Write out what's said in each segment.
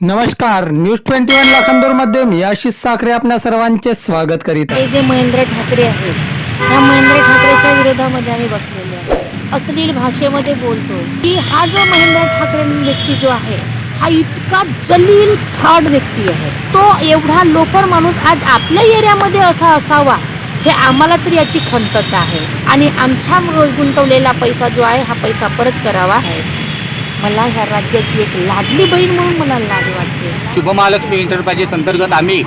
नमस्कार news twenty one लाखांदूरमध्ये मी आशिष साखरे आपल्या सर्वांचे स्वागत करीत आहे. हे जे महेंद्र ठाकरे आहेत या महेंद्र ठाकरेच्या विरोधामध्ये आम्ही बसलेले अश्लील भाषेमध्ये बोलतो. की हा जो महेंद्र ठाकरे व्यक्ती जो आहे हा इतका जलील फ्रॉड व्यक्ती आहे. तो एवढा लोकर माणूस आज आपल्या एरियामध्ये असा असावा हे आम्हाला तर याची खंतता आहे. आणि आमच्या गुंतवलेला पैसा जो आहे हा पैसा परत करावा आहे. मला ह्या राज्याची एक लाडली बहीण म्हणून मला लाड वाटते. शुभमहालक्ष्मी एंटरप्राइजेस अंतर्गत आम्ही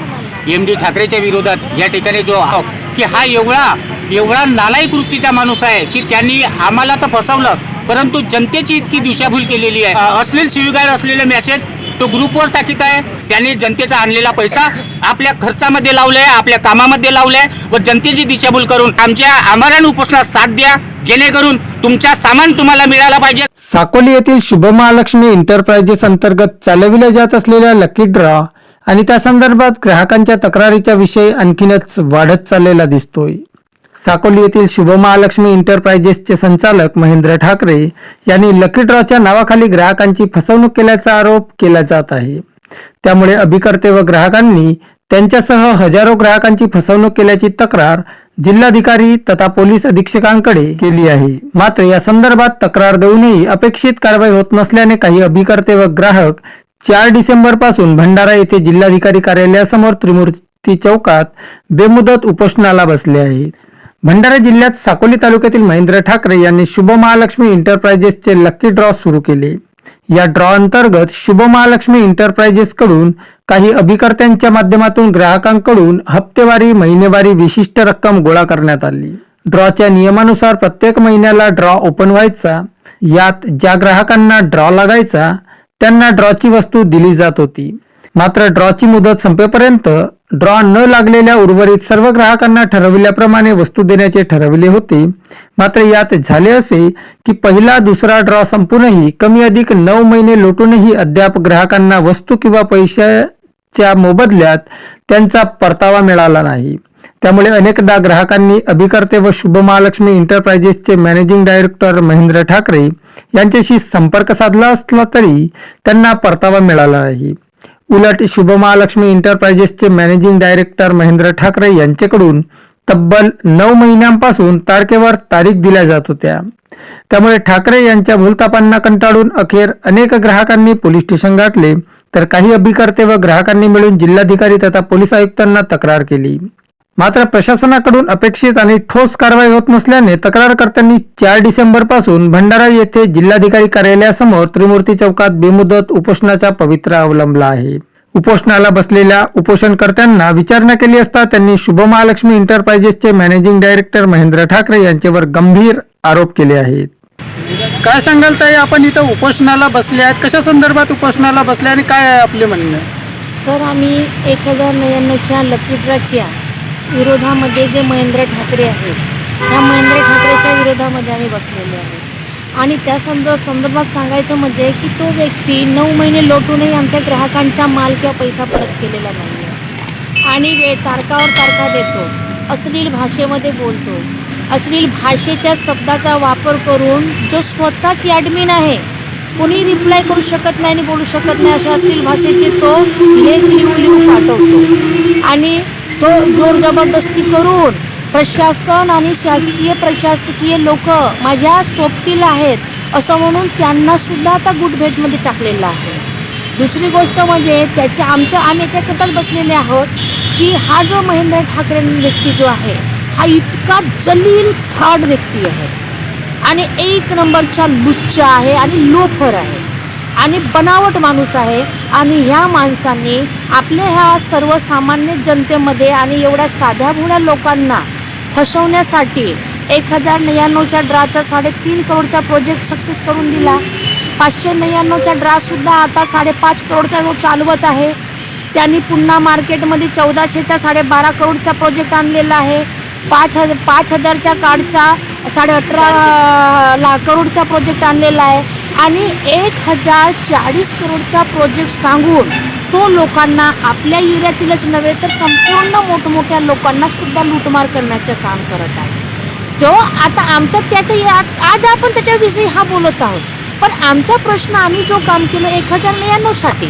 एम डी ठाकरेच्या विरोधात या ठिकाणी जो आहो की हा एवढा एवढा नालायक वृत्तीचा माणूस आहे की त्यांनी आम्हाला तर फसवलं परंतु जनतेची इतकी दिशाभूल केलेली आहे. अश्लील शिवीगाळ असलेले मेसेज तो ग्रुपवर टाकीत आहे. त्यांनी जनतेचा आणलेला पैसा आपल्या खर्चामध्ये लावलाय आपल्या कामामध्ये लावलाय व जनतेची दिशाभूल करून आमच्या आमरण उपोषणात साथ द्या जेणेकरून तुमच्या सामान तुम्हाला मिळाला पाहिजे. साकोली येथील शुभमहालक्ष्मी एंटरप्राइजेस अंतर्गत चालविल्या जात असलेल्या लकी ड्रॉ आणि त्या संदर्भात ग्राहकांच्या तक्रारीचा विषय आणखीनच वाढत चाललेला दिसतोय. साकोली येथील शुभमहालक्ष्मी एंटरप्राइजेसचे संचालक महेंद्र ठाकरे यांनी लकी ड्रॉच्या नावाखाली ग्राहकांची फसवणूक केल्याचा आरोप केला जात आहे. त्यामुळे अभिकर्ते व ग्राहकांनी त्यांच्यासह हजारो ग्राहकांची फसवणूक केल्याची तक्रार जिल्हाधिकारी तथा पोलीस अधीक्षकांकडे केली आहे. मात्र या संदर्भात तक्रार देऊनही अपेक्षित कारवाई होत नसल्याने काही अभिकर्ते व ग्राहक चार डिसेंबरपासून भंडारा येथे जिल्हाधिकारी कार्यालयासमोर त्रिमूर्ती चौकात बेमुदत उपोषणाला बसले आहेत. भंडारा जिल्ह्यात साकोली तालुक्यातील महेंद्र ठाकरे यांनी शुभ महालक्ष्मी एंटरप्राइजेसचे लकी ड्रॉ सुरू केले. या ड्रॉ अंतर्गत शुभ महालक्ष्मी एंटरप्राइजेस कडून काही अभिकर्त्यांच्या माध्यमातून ग्राहकांकडून हप्तेवारी महिनेवारी विशिष्ट रक्कम गोळा करण्यात आली. ड्रॉच्या नियमानुसार प्रत्येक महिन्याला ड्रॉ ओपन व्हायचा यात ज्या ग्राहकांना ड्रॉ लागायचा त्यांना ड्रॉची वस्तू दिली जात होती. मात्र ड्रॉची मुदत संपेपर्यंत ड्रॉ न लागलेल्या उर्वरित सर्व ग्राहकांना ठरविल्याप्रमाणे वस्तू देण्याचे ठरविले होते. मात्र यात झाले असे की पहिला दुसरा ड्रॉ संपूनही कमी अधिक नऊ महिने लोटूनही अद्याप ग्राहकांना वस्तू किंवा पैशाच्या मोबदल्यात त्यांचा परतावा मिळाला नाही. त्यामुळे अनेकदा ग्राहकांनी अभिकर्ते व शुभ महालक्ष्मी एंटरप्राइजेसचे मॅनेजिंग डायरेक्टर महेंद्र ठाकरे यांच्याशी संपर्क साधला असला तरी त्यांना परतावा मिळाला नाही. उलट शुभ महालक्ष्मी एंटरप्राइजेसचे मॅनेजिंग डायरेक्टर महेंद्र ठाकरे यांच्याकडून तब्बल नऊ महिन्यांपासून तारखेवर तारीख दिल्या जात होत्या. त्यामुळे ठाकरे यांच्या भूलतापांना कंटाळून अखेर अनेक ग्राहकांनी पोलीस स्टेशन गाठले तर काही अभिकर्ते व ग्राहकांनी मिळून जिल्हाधिकारी तथा पोलीस आयुक्तांना तक्रार केली. मात्र प्रशासनाकडून अपेक्षित आणि ठोस कारवाई होत नसल्याने तक्रारकर्त्यांनी चार डिसेंबरपासून भंडारा येथे जिल्हाधिकारी कार्यालयासमोर त्रिमूर्ती चौकात बेमुदत उपोषणाचा पवित्रा अवलंबला आहे. उपोषणाला बसलेल्या उपोषणकर्त्यांना विचारणा केली असता त्यांनी शुभ महालक्ष्मी एंटरप्राइजेसचे मॅनेजिंग डायरेक्टर महेंद्र ठाकरे यांच्यावर गंभीर आरोप केले आहेत. काय सांगाल ताई आपण इथं उपोषणाला बसले आहेत. कशा संदर्भात उपोषणाला बसले आणि काय आहे आपले म्हणणं? सर आम्ही एक हजार नव्याण्णवच्या लकी विरोधामध्ये जे महेंद्र ठाकरे आहेत ह्या महेंद्र ठाकरेच्या विरोधामध्ये आम्ही बसलेले आहोत. आणि त्या संद संदर्भात सांगायचं म्हणजे की तो व्यक्ती नऊ महिने लोटूनही आमच्या ग्राहकांचा माल किंवा पैसा परत केलेला नाही आहे आणि वे तारकावर तारखा देतो अश्लील भाषेमध्ये बोलतो. अश्लील भाषेच्या शब्दाचा वापर करून जो स्वतःच ॲडमिन आहे कोणी रिप्लाय करू शकत नाही आणि बोलू शकत नाही अशा अश्लील भाषेचे तो लेख लिहून लिहून पाठवतो. आणि तो जोर जबरदस्ती करून प्रशासन आणि शासकीय प्रशासकीय लोक माझ्या सोबतीला आहेत असं म्हणून त्यांना सुद्धा आता गुटभेटमध्ये टाकलेलं आहे. दुसरी गोष्ट म्हणजे त्याच्या आमच्या आम्ही एकत्रच बसलेले आहोत की हा जो महेंद्र ठाकरे व्यक्ती जो आहे हा इतका जलील फ्रॉड व्यक्ती आहे. आणि एक नंबरचा लुच्चा आहे आणि लोफर आहे. आणि बनावट माणूस आहे. आणि ह्या माणसांनी आपल्या ह्या सर्वसामान्य जनतेमध्ये आणि एवढ्या साध्याभुण्या लोकांना फसवण्यासाठी एक हजार नव्याण्णवच्या ड्राचा साडेतीन करोडचा प्रोजेक्ट सक्सेस करून दिला. पाचशे नव्याण्णवचा ड्रासुद्धा आता साडेपाच करोडचा जो चालवत आहे त्यांनी पुन्हा मार्केटमध्ये चौदाशेचा साडेबारा करोडचा प्रोजेक्ट आणलेला आहे. पाच हजार पाच हजारच्या कार्डचा साडे अठरा ला करोडचा प्रोजेक्ट आणलेला आहे. आणि एक हजार चाळीस करोडचा प्रोजेक्ट सांगून तो लोकांना आपल्या एरियातीलच नव्हे तर संपूर्ण मोठमोठ्या लोकांना सुद्धा लूटमार करण्याचं काम करत आहे. तो आता आमच्या त्याच्या या- आज आपण त्याच्याविषयी हा बोलत आहोत. पण आमचा प्रश्न आम्ही जो काम केलं एक हजार नव्याण्णवसाठी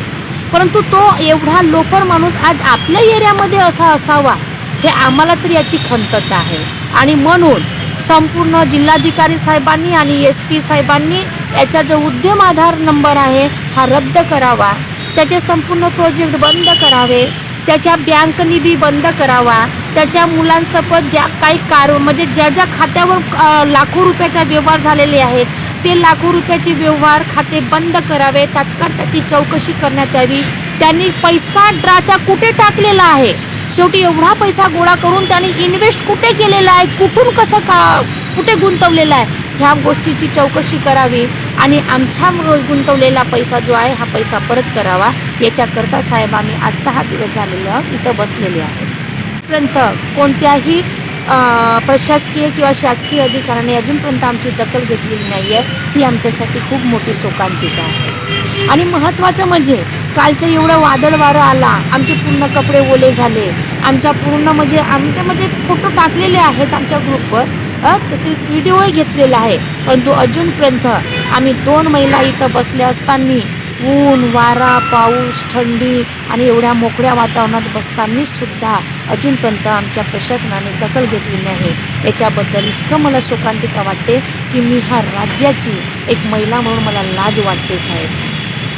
परंतु तो एवढा लोकर माणूस आज आपल्या एरियामध्ये असा असावा हे आम्हाला तरी याची खंतता आहे. आणि म्हणून संपूर्ण जिल्हाधिकारी साहेबांनी आणि एस पी साहेबांनी याचा जो उद्यम आधार नंबर आहे हा रद्द करावा. त्याचे संपूर्ण प्रोजेक्ट बंद करावे. त्याच्या बँक निधी बंद करावा. त्याच्या मुलांसोबत ज्या काही कार म्हणजे ज्या ज्या खात्यावर लाखो रुपयाचा व्यवहार झालेले आहेत ते लाखो रुपयाचे व्यवहार खाते बंद करावे. तात्काळ त्याची चौकशी करण्यात यावी. त्यांनी पैसा ड्राचा कुठे टाकलेला आहे? शेवटी एवढा पैसा गोळा करून त्यांनी इन्व्हेस्ट कुठे केलेला आहे? कुठून कसं का कुठे गुंतवलेला आहे? ह्या गोष्टीची चौकशी करावी. आणि आमच्या गुंतवलेला पैसा जो आहे हा पैसा परत करावा. याच्याकरता साहेब आम्ही आज सहा दिवस झालेलं इथं बसलेले आहे पर्यंत कोणत्याही प्रशासकीय किंवा शासकीय अधिकाऱ्याने अजूनपर्यंत आमची दखल घेतलेली नाही आहे ही आमच्यासाठी खूप मोठी शोकांतिका आहे. आणि महत्त्वाचं म्हणजे कालचं एवढं वादळ वारं आला आमचे पूर्ण कपडे ओले झाले. आमच्या पूर्ण म्हणजे आमच्या म्हणजे फोटो टाकलेले आहेत आमच्या ग्रुपवर. तसे व्हिडिओही घेतलेला आहे. परंतु अजूनपर्यंत आम्ही दोन महिला इथं बसल्या असताना ऊन वारा पाऊस थंडी आणि एवढ्या मोकळ्या वातावरणात बसताना सुद्धा अजूनपर्यंत आमच्या प्रशासनाने दखल घेतली नाही. याच्याबद्दल इतकं मला शोकांतिका वाटते की मी ह्या राज्याची एक महिला म्हणून मला लाज वाटते साहेब.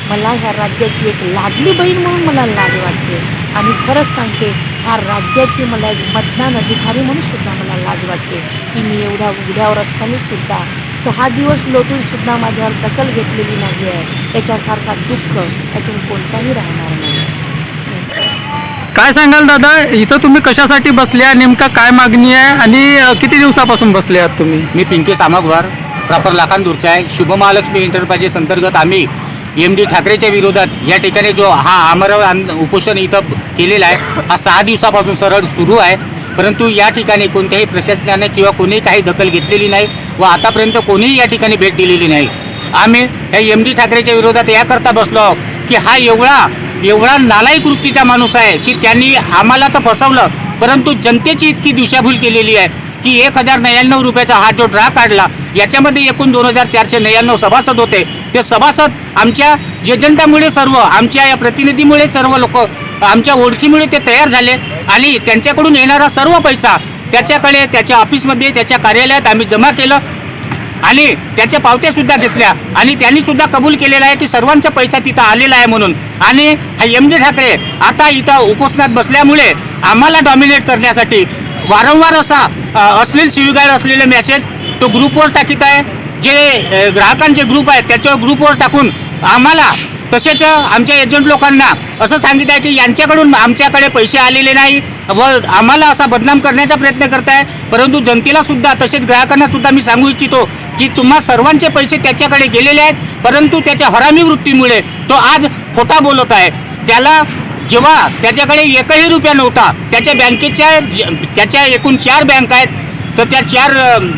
मला ह्या राज्याची एक लाडली बहीण म्हणून मला लाज वाटते. आणि खरंच सांगते ह्या राज्याची मला एक मतदान अधिकारी म्हणून सुद्धा मला लाज वाटते. की मी एवढ्या उघड्यावर असताना सुद्धा सहा दिवस लोटून सुद्धा माझ्यावर दखल घेतलेली नाही आहे. याच्यासारखा दुःख यातून कोणताही राहणार नाही. काय सांगाल दादा? इथं तुम्ही कशासाठी बसल्या? नेमका काय मागणी आहे? आणि किती दिवसापासून बसले आहात तुम्ही? मी पिंकी सामगवार प्रॉपर लाखांदूरचा आहे. शुभ महालक्ष्मी एंटरप्राइजेस अंतर्गत आम्ही एम डी ठाकरेच्या विरोधात या ठिकाणी जो हा आमरण उपोषण इथं केलेला आहे हा सहा दिवसापासून सरळ सुरू आहे. परंतु या ठिकाणी कोणत्याही प्रशासनाने किंवा कोणीही काही दखल घेतलेली नाही व आतापर्यंत कोणीही या ठिकाणी भेट दिलेली नाही. आम्ही या एम डी ठाकरेच्या विरोधात याकरता बसलो आहोत की हा एवढा एवढा नालायक वृत्तीचा माणूस आहे की त्यांनी आम्हाला तर फसवलं परंतु जनतेची इतकी दिशाभूल केलेली आहे की एक हजार नव्याण्णव रुपयाचा हा जो ड्रा काढला याच्यामध्ये एकूण दोन हजार चारशे नव्याण्णव सभासद होते. ते सभासद आमच्या एजंटामुळे सर्व आमच्या या प्रतिनिधीमुळे सर्व लोक आमच्या ओळखीमुळे ते तयार झाले आणि त्यांच्याकडून येणारा सर्व पैसा त्याच्याकडे त्याच्या ऑफिसमध्ये त्याच्या कार्यालयात आम्ही जमा केलं आणि त्याच्या पावत्यासुद्धा घेतल्या आणि त्यांनीसुद्धा कबूल केलेला आहे की सर्वांचा पैसा तिथं आलेला आहे म्हणून. आणि हा एम जे ठाकरे आता इथं उपोषणात बसल्यामुळे आम्हाला डॉमिनेट करण्यासाठी वारंवार असा अश्लील शिवीगाळ असलेले मेसेज तो ग्रुपवर टाकीत आहे. जे ग्राहकांचे ग्रुप आहेत त्याच्यावर ग्रुपवर टाकून आम्हाला तसेच आमच्या एजंट लोकांना असं सांगितलं आहे की यांच्याकडून आमच्याकडे पैसे आलेले नाही व आम्हाला असा बदनाम करण्याचा प्रयत्न करताय. परंतु जनतेला सुद्धा तसेच ग्राहकांना सुद्धा मी सांगू इच्छितो की तुम्हा सर्वांचे पैसे त्याच्याकडे गेलेले आहेत परंतु त्याच्या हरामी वृत्तीमुळे तो आज खोटा बोलत आहे. त्याला जेव्हा त्याच्याकडे एकही रुपया नव्हता त्याच्या बँकेच्या त्याच्या एकूण चार बँक आहेत तर त्या चार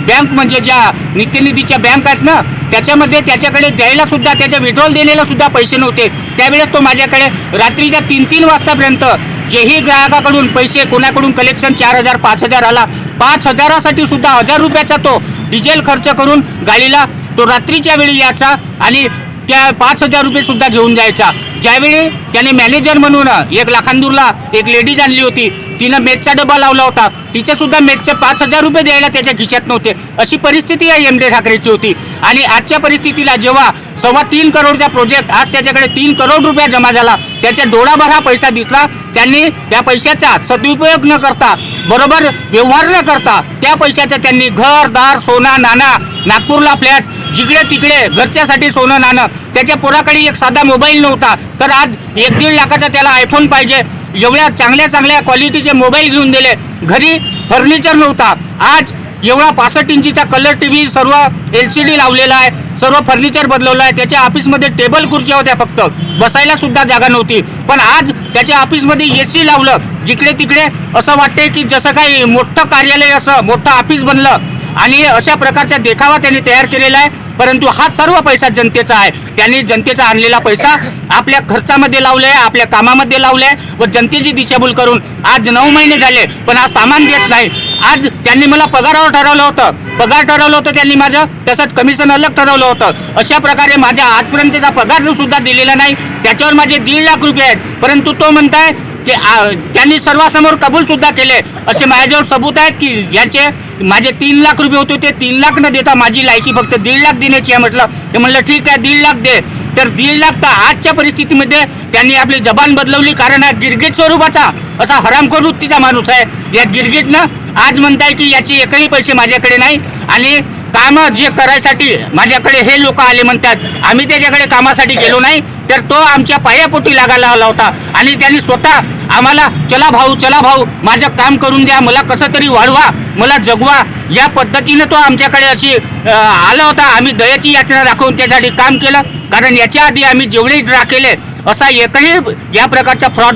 बँक म्हणजे ज्या नित्यनिधीच्या बँक आहेत ना त्याच्यामध्ये त्याच्याकडे द्यायला सुद्धा त्याच्या विड्रॉल देण्याला सुद्धा पैसे नव्हते. त्यावेळेस तो माझ्याकडे रात्रीच्या तीन तीन वाजतापर्यंत जेही ग्राहकाकडून पैसे कोणाकडून कलेक्शन चार हजार पाच हजार आला पाच हजारासाठी सुद्धा हजार रुपयाचा तो डिझेल खर्च करून गाडीला तो रात्रीच्या वेळी यायचा आणि त्या पाच हजार रुपये सुद्धा घेऊन जायचा. ज्यावेळी त्याने मॅनेजर म्हणून एक लाखांदूरला एक लेडीज आणली होती तिनं मेथचा डबा लावला होता. तिचे सुद्धा मेथचे पाच हजार रुपये द्यायला त्याच्या खिशात नव्हते. अशी परिस्थिती या एम डी ठाकरेची होती. आणि आजच्या परिस्थितीला जेव्हा सव्वा तीन करोडचा प्रोजेक्ट आज त्याच्याकडे तीन करोड रुपया जमा झाला. त्याच्या डोळाभर हा पैसा दिसला. त्यांनी त्या पैशाचा सदुपयोग न करता बरोबर व्यवहार न करता त्या पैशाचा त्यांनी घर दार सोना नाणा नागपूरला फ्लॅट जिकडे तिकडे घरच्यासाठी सोनं नाणं त्याच्या पोराकडे एक साधा मोबाईल नव्हता. तर आज एक दीड लाखाचा त्याला आयफोन पाहिजे. एवढ्या चांगल्या चांगल्या क्वालिटीचे मोबाईल घेऊन दिले. घरी फर्निचर नव्हता. आज एवढा पासष्ट इंचीचा कलर टी व्ही सर्व एल सी डी लावलेला आहे. सर्व फर्निचर बदलवलं आहे. त्याच्या ऑफिसमध्ये टेबल खुर्च्या होत्या फक्त. बसायला सुद्धा जागा नव्हती. पण आज त्याच्या ऑफिसमध्ये ए सी लावलं. जिकडे तिकडे असं वाटते की जसं काही मोठं कार्यालय असं मोठं ऑफिस बनलं. आणि अशा प्रकारचा देखावा त्यांनी तयार केलेला आहे. परंतु हा सर्व पैसा जनतेचा आहे. त्यांनी जनतेचा आणलेला पैसा आपल्या खर्चामध्ये लावलाय आपल्या कामामध्ये लावलाय व जनतेची दिशाभूल करून आज नऊ महिने झाले पण हा सामान देत नाही. आज त्यांनी मला पगारावर ठरवलं होतं. पगार ठरवलं होतं त्यांनी माझं तसंच कमिशन अलग ठरवलं होतं. अशा प्रकारे माझ्या आजपर्यंतचा पगार सुद्धा दिलेला नाही. त्याच्यावर माझे दीड लाख रुपये आहेत. परंतु तो म्हणताय ते आ, त्यांनी सर्वांसमोर कबूल सुद्धा केले असे माझ्याजवळ सबूत आहेत की याचे माझे तीन लाख रुपये होते ते तीन लाख न देता माझी लायकी फक्त दीड लाख देण्याची आहे म्हटलं. ते म्हणलं ठीक आहे दीड लाख दे. तर दीड लाख तर आजच्या परिस्थितीमध्ये त्यांनी आपली जबान बदलवली कारण हा गिरगिट स्वरूपाचा असा हरामखोर वृत्तीचा माणूस आहे. या गिरगिटनं आज म्हणताय की याचे एकही पैसे माझ्याकडे नाही आणि कामं जे करायसाठी माझ्याकडे हे लोक आले म्हणतात आम्ही त्याच्याकडे कामासाठी गेलो नाही तर तो आमच्या पायापोटी लागायला आला होता. आणि त्यांनी स्वतः आम्हाला चला भाऊ चला भाऊ माझं काम करून द्या मला कसं तरी वाढवा मला जगवा. या पद्धतीने तो आमच्याकडे अशी आला होता. आम्ही दयाची याचना दाखवून त्यासाठी काम केलं. कारण याच्या आधी आम्ही जेवढे ड्रा केले असा एकही या प्रकारचा फ्रॉड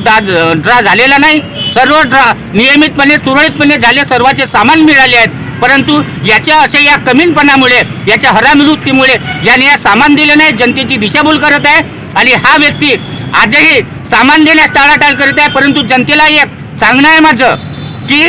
ड्रा झालेला नाही. सर्व ड्रा नियमितपणे सुरळीतपणे झाले. सर्वाचे सामान मिळाले आहेत. परंतु याच्या अशा या कमीनपणामुळे याच्या हरामिवृत्तीमुळे याने या सामान दिले नाही. जनतेची दिशाभूल करत आहे. आणि हा व्यक्ती आजही सामान देण्यास टाळाटाळ करीत आहे परंतु जनतेला एक सांगणं आहे माझं की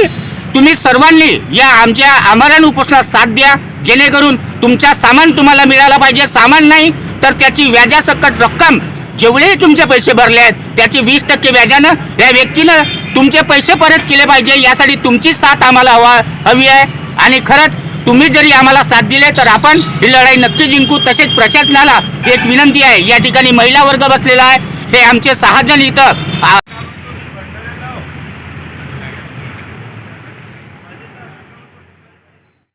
तुम्ही सर्वांनी या आमच्या आमरण उपोषणात साथ द्या जेणेकरून तुमच्या सामान तुम्हाला मिळालं पाहिजे. सामान नाही तर त्याची व्याजासकट रक्कम जेवढेही तुमचे पैसे भरले आहेत त्याची वीस टक्के व्याजानं या व्यक्तीनं तुमचे पैसे परत केले पाहिजे. यासाठी तुमची साथ आम्हाला हवा हवी आहे. आणि खरंच तुम्ही जरी आम्हाला साथ दिले तर आपण ही लढाई नक्की जिंकू. तसेच प्रशासनाला एक विनंती आहे. या ठिकाणी महिला वर्ग बसलेला आहे. हे आमचे सहा जण इथं